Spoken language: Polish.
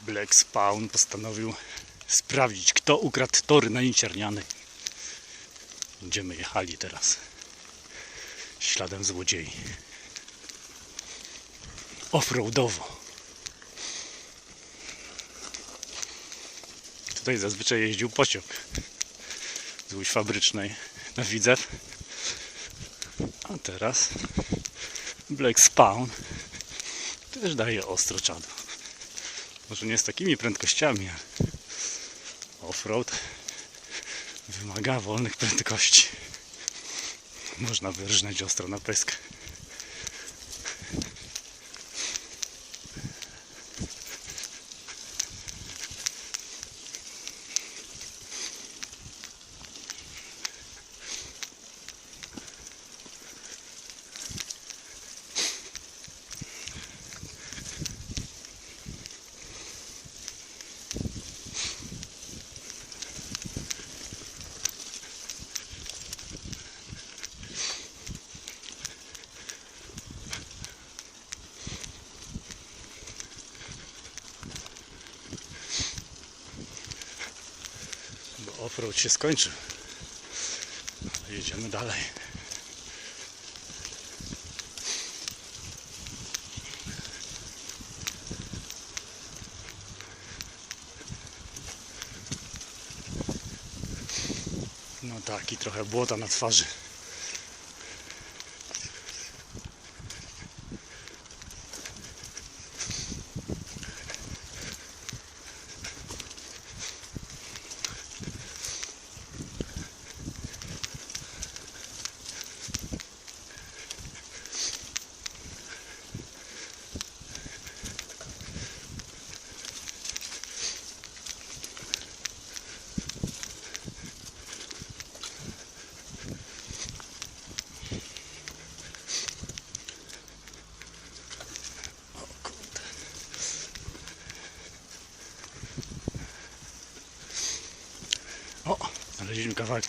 Black Spawn postanowił sprawdzić, kto ukradł tory na Niciernianej. Będziemy jechali teraz śladem złodziei. Offroadowo. Tutaj zazwyczaj jeździł pociąg z łódź fabrycznej na Widzew. A teraz Black Spawn też daje ostro czadu. Może nie z takimi prędkościami, ale offroad wymaga wolnych prędkości. Można wyrżnąć ostro na pysk. Offroad się skończył. Jedziemy dalej. No tak, i trochę błota na twarzy. Znaleźliśmy kawałek.